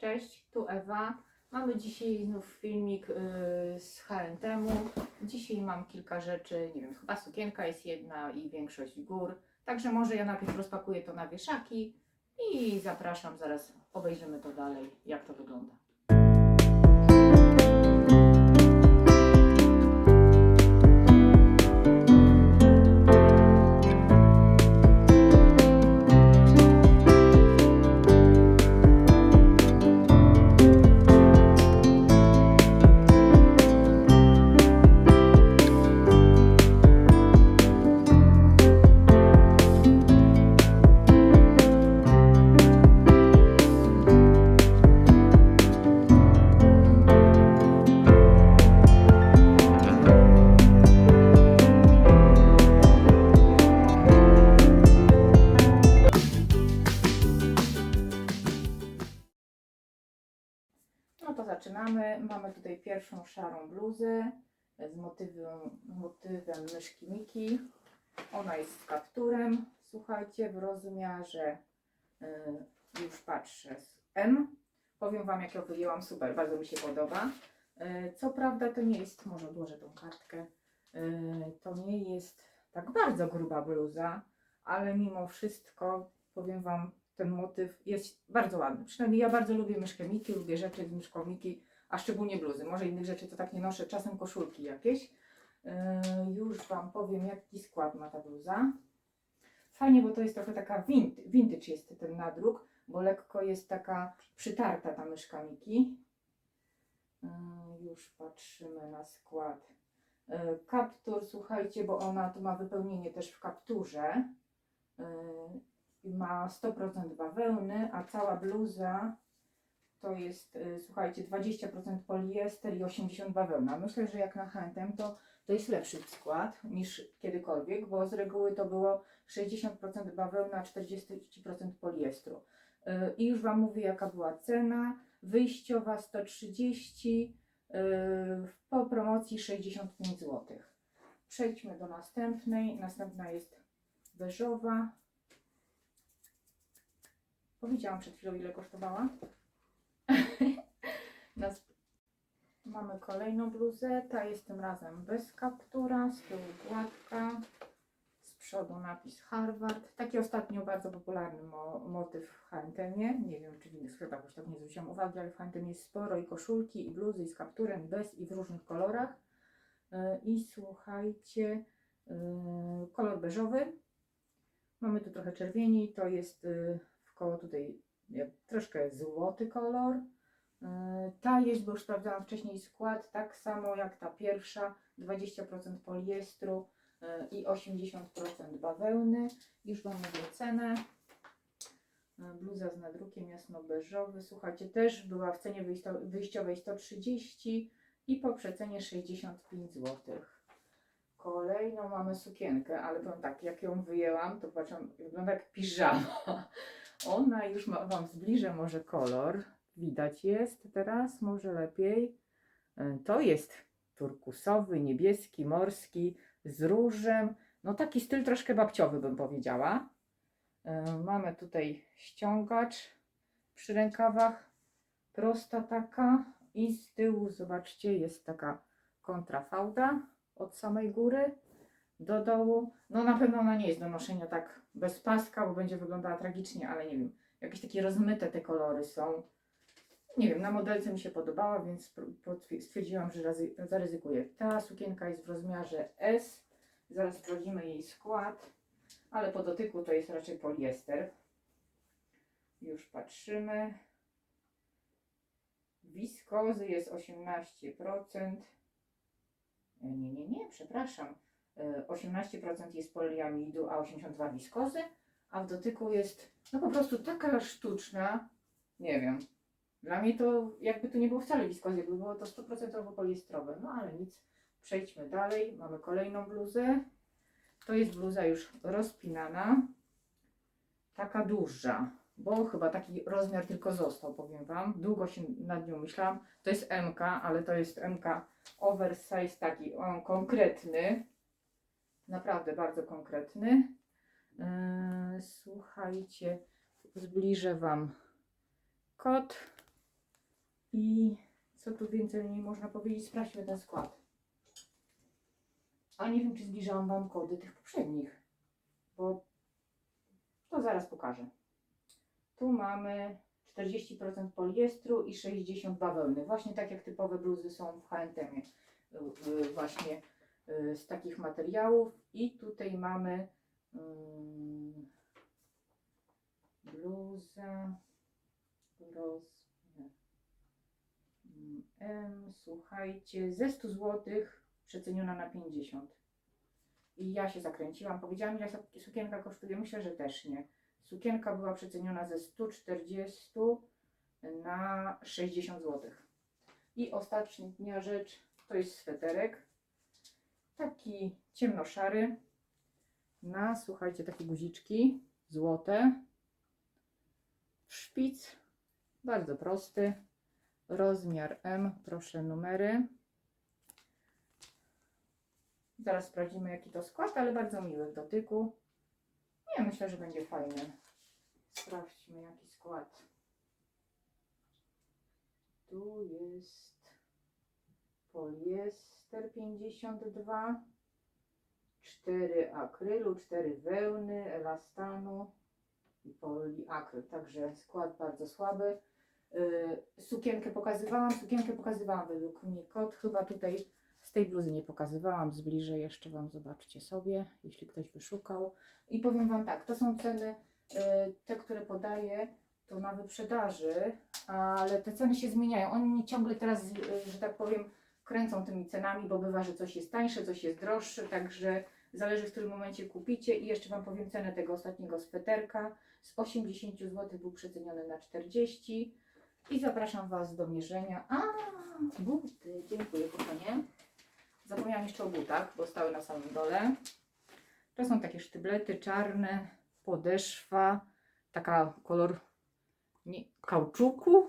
Cześć, tu Ewa. Mamy dzisiaj znów filmik yy, z H&M-u. Dzisiaj mam kilka rzeczy, nie wiem, chyba sukienka jest jedna i większość gór. Także może ja najpierw rozpakuję to na wieszaki i zapraszam, zaraz obejrzymy to dalej, jak to wygląda. Zaczynamy. Mamy tutaj pierwszą szarą bluzę z motywem, motywem myszki Miki. Ona jest z kapturem, słuchajcie, w rozmiarze, y, już patrzę, z M. Powiem Wam, jak ją wyjęłam, super, bardzo mi się podoba. Y, co prawda to nie jest, może odłożę tą kartkę, y, to nie jest tak bardzo gruba bluza, ale mimo wszystko, powiem Wam, ten motyw jest bardzo ładny. Przynajmniej ja bardzo lubię myszkę Miki, lubię rzeczy z myszką Miki, a szczególnie bluzy. Może innych rzeczy to tak nie noszę, czasem koszulki jakieś. Yy, już Wam powiem, jaki skład ma ta bluza. Fajnie, bo to jest trochę taka vint, vintage jest ten nadruk, bo lekko jest taka przytarta ta myszka Miki. Yy, już patrzymy na skład. Yy, kaptur, słuchajcie, bo ona tu ma wypełnienie też w kapturze. Yy, ma 100% bawełny, a cała bluza to jest, y, słuchajcie, 20% poliester i 80% bawełna. Myślę, że jak na H&M to, to jest lepszy skład niż kiedykolwiek, bo z reguły to było 60% bawełna, 40% poliestru. Y, I już Wam mówię, jaka była cena. Wyjściowa 130, y, po promocji 65 zł. Przejdźmy do następnej. Następna jest beżowa. Powiedziałam przed chwilą, ile kosztowała. Nas... Mamy kolejną bluzę. Ta jest tym razem bez kaptura, z tyłu gładka, z przodu napis Harvard. Taki ostatnio bardzo popularny mo motyw w H&M-ie. Nie wiem, czy w innych sklepach już tak nie zwróciłam uwagi, ale w H&M jest sporo i koszulki, i bluzy, i z kapturem, bez, i w różnych kolorach. Yy, I słuchajcie, yy, kolor beżowy. Mamy tu trochę czerwieni, to jest yy, w koło tutaj troszkę złoty kolor. Yy, Ta jest, bo już sprawdzałam wcześniej skład, tak samo jak ta pierwsza, 20% poliestru yy, i 80% bawełny. Już Wam mówię cenę. Yy, Bluza z nadrukiem jasno-beżowy, słuchajcie, też była w cenie wyjściowej 130 i po przecenie 65 zł. Kolejną mamy sukienkę, ale powiem tak, jak ją wyjęłam, to patrzę, wygląda jak piżama. Ona już ma, Wam zbliżę może kolor. Widać jest teraz, może lepiej. E, To jest turkusowy, niebieski, morski, z różem. No taki styl troszkę babciowy bym powiedziała. E, Mamy tutaj ściągacz przy rękawach. Prosta taka. I z tyłu, zobaczcie, jest taka kontrafałda od samej góry do dołu. No na pewno ona nie jest do noszenia tak bez paska, bo będzie wyglądała tragicznie, ale nie wiem. Jakieś takie rozmyte te kolory są. Nie wiem, na modelce mi się podobała, więc stwierdziłam, że zaryzykuję. Ta sukienka jest w rozmiarze S. Zaraz sprawdzimy jej skład, ale po dotyku to jest raczej poliester. Już patrzymy. Wiskozy jest 18%. E, Nie, nie, nie, przepraszam. E, 18% jest poliamidu, a 82 wiskozy, a w dotyku jest no po prostu taka sztuczna, nie wiem. Dla mnie to jakby tu nie było wcale wiskozy, jakby było to 100% poliestrowe, no ale nic. Przejdźmy dalej, mamy kolejną bluzę. To jest bluza już rozpinana, taka duża, bo chyba taki rozmiar tylko został, powiem Wam. Długo się nad nią myślałam. To jest MK, ale to jest MK oversize taki, on konkretny. Naprawdę bardzo konkretny. Yy, słuchajcie, zbliżę Wam kod. I co tu więcej nie można powiedzieć? Sprawdźmy ten skład. A nie wiem, czy zbliżałam Wam kody tych poprzednich, bo to zaraz pokażę. Tu mamy 40% poliestru i 60 bawełny. Właśnie tak jak typowe bluzy są w. Y, Właśnie y, z takich materiałów. I tutaj mamy ym, bluzę słuchajcie, ze 100 zł przeceniona na 50. I ja się zakręciłam. Powiedziałam, ile suk- sukienka kosztuje. Myślę, że też nie. Sukienka była przeceniona ze 140 na 60 zł. I ostatnia rzecz to jest sweterek. Taki ciemnoszary. Na, słuchajcie, takie guziczki złote. Szpic. Bardzo prosty. Rozmiar M. Proszę numery. Zaraz sprawdzimy jaki to skład, ale bardzo miły w dotyku. Nie, myślę, że będzie fajny. Sprawdźmy jaki skład. Tu jest poliester 52, 4 akrylu, 4 wełny, elastanu i poliakryl. Także skład bardzo słaby. Yy, sukienkę pokazywałam, sukienkę pokazywałam według mnie kod. Chyba tutaj z tej bluzy nie pokazywałam, zbliżę jeszcze Wam, zobaczcie sobie, jeśli ktoś by szukał. I powiem Wam tak, to są ceny, yy, te, które podaję, to na wyprzedaży, ale te ceny się zmieniają. Oni ciągle teraz, yy, że tak powiem, kręcą tymi cenami, bo bywa, że coś jest tańsze, coś jest droższe, także zależy w którym momencie kupicie. I jeszcze Wam powiem cenę tego ostatniego sweterka. Z 80 zł był przeceniony na 40 i zapraszam Was do mierzenia. A, buty, dziękuję kochanie. Zapomniałam jeszcze o butach, bo stały na samym dole. To są takie sztyblety czarne, podeszwa, taka kolor nie, kauczuku.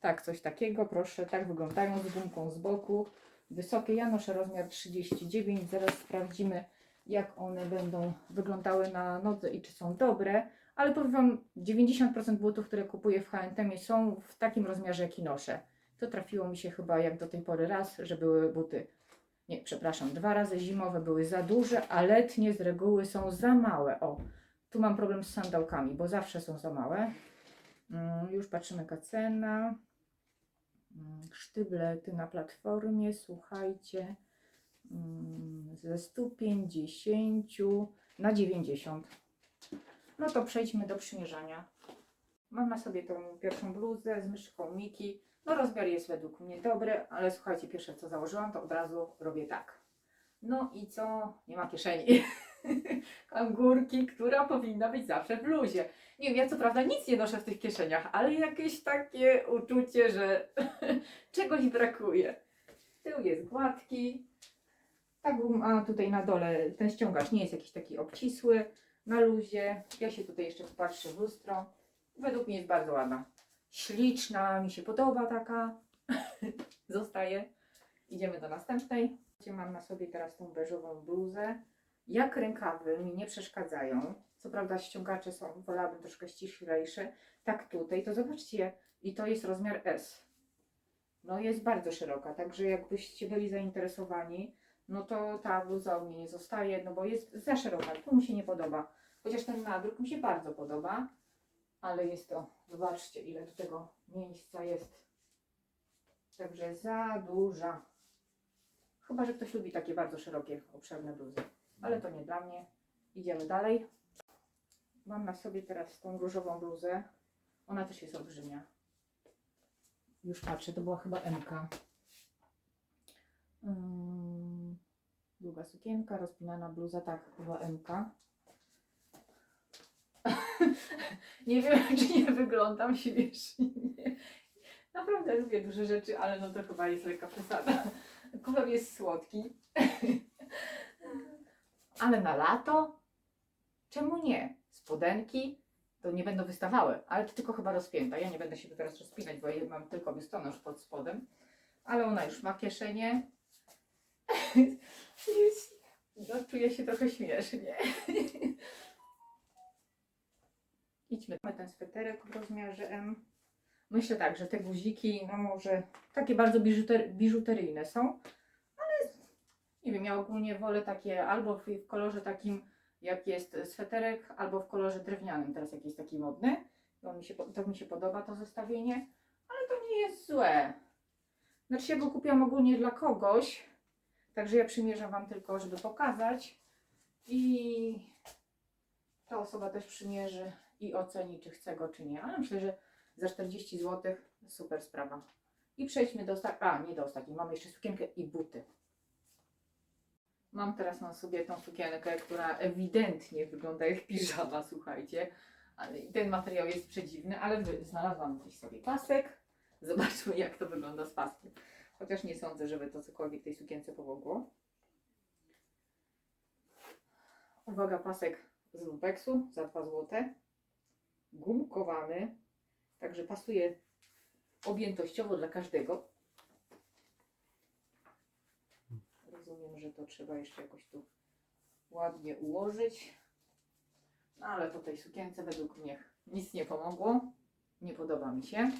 Tak, coś takiego, proszę, tak wyglądają z gumką z boku. Wysokie, ja noszę rozmiar 39, zaraz sprawdzimy jak one będą wyglądały na nodze i czy są dobre. Ale powiem Wam, 90% butów, które kupuję w H&M są w takim rozmiarze, jaki noszę. To trafiło mi się chyba jak do tej pory raz, że były buty, nie, przepraszam, dwa razy zimowe były za duże, a letnie z reguły są za małe. O, tu mam problem z sandałkami, bo zawsze są za małe. Mm, już patrzymy jaka cena. Mm, Sztyblety na platformie, słuchajcie, mm, ze 150 na 90. No to przejdźmy do przymierzania. Mam na sobie tą pierwszą bluzę z myszką Miki. No rozmiar jest według mnie dobry, ale słuchajcie, pierwsze co założyłam, to od razu robię tak. No i co? Nie ma kieszeni. Kangurki, która powinna być zawsze w bluzie. Nie wiem, ja co prawda nic nie noszę w tych kieszeniach, ale jakieś takie uczucie, że czegoś brakuje. Tył jest gładki. Ta guma tutaj na dole, ten ściągacz nie jest jakiś taki obcisły, na luzie. Ja się tutaj jeszcze popatrzę w lustro. Według mnie jest bardzo ładna. Śliczna, mi się podoba taka. Zostaje. Idziemy do następnej. Mam na sobie teraz tą beżową bluzę. Jak rękawy mi nie przeszkadzają. Co prawda ściągacze są, wolałabym troszkę ściślejsze. Tak tutaj, to zobaczcie. I to jest rozmiar S. No jest bardzo szeroka, także jakbyście byli zainteresowani, no to ta bluza u mnie nie zostaje, no bo jest za szeroka. Tu mi się nie podoba. Chociaż ten nadruk mi się bardzo podoba, ale jest to, zobaczcie ile tu tego miejsca jest. Także za duża. Chyba, że ktoś lubi takie bardzo szerokie, obszerne bluzy. Ale to nie dla mnie. Idziemy dalej. Mam na sobie teraz tą różową bluzę. Ona też jest olbrzymia. Już patrzę, to była chyba MK. Długa sukienka, rozpinana bluza, tak, MK. nie wiem, czy nie wyglądam śmiesznie. Naprawdę lubię duże rzeczy, ale no to chyba jest lekka przesada. Kulek jest słodki. ale na lato? Czemu nie? Spodenki to nie będą wystawały, ale to tylko chyba rozpięta. Ja nie będę się tu teraz rozpinać, bo ja mam tylko biustonosz pod spodem. Ale ona już ma kieszenie. Jest, no, czuję się trochę śmiesznie. Idźmy. Mamy ten sweterek w rozmiarze M. Myślę tak, że te guziki, no może takie bardzo biżuter, biżuteryjne są, ale nie wiem, ja ogólnie wolę takie albo w, w kolorze takim, jak jest sweterek, albo w kolorze drewnianym, teraz jak jest taki modny. To mi się, to mi się podoba to zestawienie, ale to nie jest złe. Znaczy ja go kupiłam ogólnie dla kogoś, także ja przymierzam Wam tylko, żeby pokazać i ta osoba też przymierzy i oceni, czy chce go, czy nie. Ale myślę, że za 40 zł super sprawa. I przejdźmy do ostatniej, a nie do ostatniej, mamy jeszcze sukienkę i buty. Mam teraz na sobie tą sukienkę, która ewidentnie wygląda jak piżama, słuchajcie. Ten materiał jest przedziwny, ale znalazłam gdzieś sobie pasek. Zobaczmy jak to wygląda z paskiem. Chociaż nie sądzę, żeby to cokolwiek tej sukience pomogło. Uwaga, pasek z lumpeksu za 2 zł. Gumkowany. Także pasuje objętościowo dla każdego. Rozumiem, że to trzeba jeszcze jakoś tu ładnie ułożyć. No ale to tej sukience według mnie nic nie pomogło. Nie podoba mi się.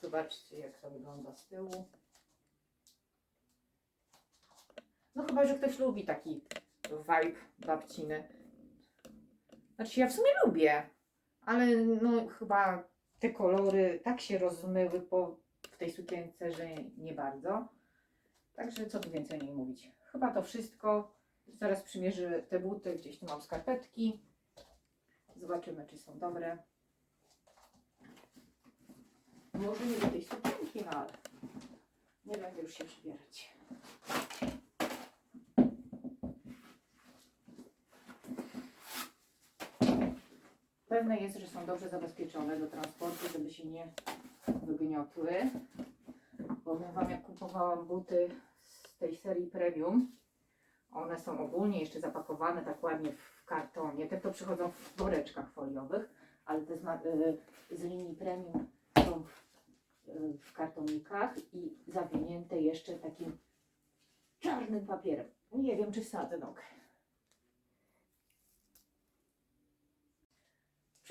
Zobaczcie jak to wygląda z tyłu. No chyba, że ktoś lubi taki vibe babciny. Znaczy ja w sumie lubię, ale no chyba te kolory tak się rozmyły po, w tej sukience, że nie bardzo. Także co tu więcej nie mówić. Chyba to wszystko. Zaraz przymierzę te buty, gdzieś tu mam skarpetki. Zobaczymy, czy są dobre. Może nie do tej sukienki, no ale nie będę już się przybierać. Pewne jest, że są dobrze zabezpieczone do transportu, żeby się nie wygniotły. Powiem Wam, jak kupowałam buty z tej serii premium, one są ogólnie jeszcze zapakowane tak ładnie w kartonie. Te to przychodzą w woreczkach foliowych, ale te z, y, z linii premium są w, y, w kartonikach i zawinięte jeszcze takim czarnym papierem. Nie wiem, czy wsadzę nogę.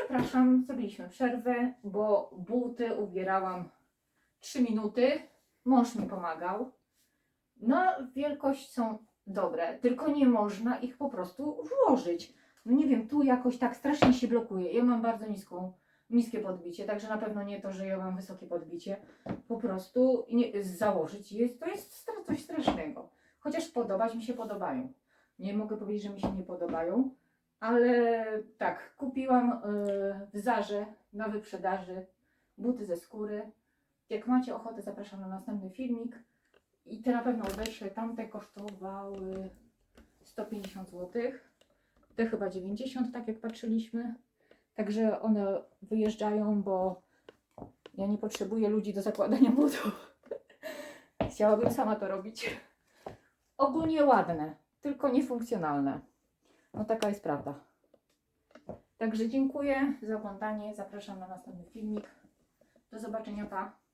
Przepraszam, zrobiliśmy przerwę, bo buty ubierałam 3 minuty. Mąż mi pomagał. No, wielkość są dobre, tylko nie można ich po prostu włożyć. No nie wiem, tu jakoś tak strasznie się blokuje. Ja mam bardzo niską, niskie podbicie, także na pewno nie to, że ja mam wysokie podbicie. Po prostu nie, założyć jest, to jest coś strasznego. Chociaż podobać mi się podobają. Nie mogę powiedzieć, że mi się nie podobają, ale tak, kupiłam yy, w Zarze na wyprzedaży buty ze skóry. Jak macie ochotę, zapraszam na następny filmik. I te na pewno odeślę. Tamte kosztowały 150 zł. Te chyba 90, tak jak patrzyliśmy. Także one wyjeżdżają, bo ja nie potrzebuję ludzi do zakładania butów. Chciałabym sama to robić. Ogólnie ładne, tylko niefunkcjonalne. No taka jest prawda. Także dziękuję za oglądanie. Zapraszam na następny filmik. Do zobaczenia, pa.